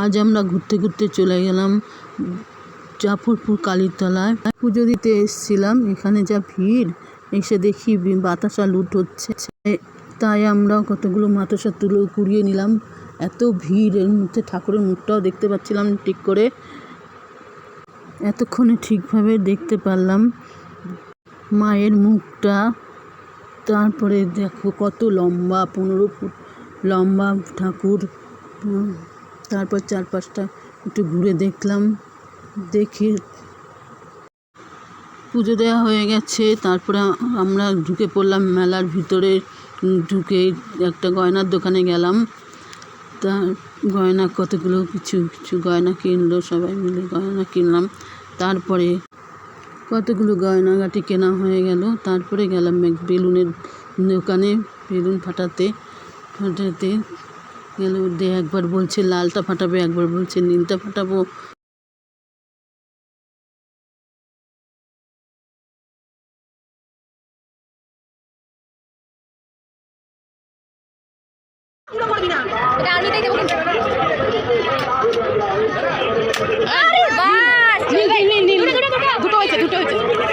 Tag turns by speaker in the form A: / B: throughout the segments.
A: আজ আমরা ঘুরতে ঘুরতে চলে গেলাম জাফরপুর কালীতলায়। পুজো দিতে এসেছিলাম, এখানে যা ভিড়, এসে দেখি বাতাসা লুট হচ্ছে। তাই আমরা কতগুলো মাতাসা তুলে কুড়িয়ে নিলাম। এত ভিড়, এর মধ্যে ঠাকুরের মুখটাও দেখতে পাচ্ছিলাম ঠিক করে। এতক্ষণে ঠিকভাবে দেখতে পারলাম মায়ের মুখটা। তারপরে দেখো কত লম্বা, পনেরো ফুট লম্বা ঠাকুর। তারপর চারপাশটা একটু ঘুরে দেখলাম, দেখে পুজো দেওয়া হয়ে গেছে। তারপরে আমরা ঢুকে পড়লাম মেলার ভিতরে, ঢুকে একটা গয়নার দোকানে গেলাম। তা গয়না কতগুলো? কিছু কিছু গয়না কিনলো, সবাই মিলে গয়না কিনলাম। তারপরে কতগুলো গয়নাগাটি কেনা হয়ে গেল। তারপরে গেলাম এক বেলুনের দোকানে, বেলুন ফাটাতে ফাটাতে গেল দিয়ে একবার বলছে লালটা ফাটাবে একবার বলছে নীলটা ফাটাবো।
B: দুটো হয়েছে, দুটো হয়েছে।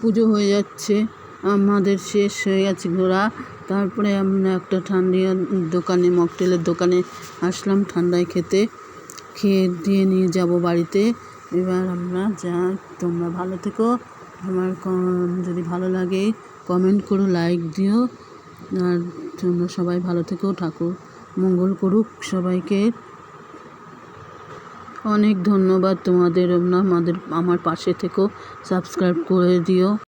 A: পুজো হয়ে যাচ্ছে। আমাদের শেষ হয়ে গেছে ঘোরা। তারপরে আমরা একটা ঠান্ডিয়া দোকানে, মকটেলের দোকানে আসলাম ঠান্ডায় খেতে। খেয়ে দিয়ে নিয়ে যাব বাড়িতে। এবার আমরা যা তোমরা ভালো থেকো। আমার যদি ভালো লাগে কমেন্ট করো লাইক দিও। আর তোমরা সবাই ভালো থেকো, ঠাকুর মঙ্গল করুক সবাইকে। অনেক ধন্যবাদ তোমাদের আমাদের আমার পাশে থেকেও সাবস্ক্রাইব করে দিও।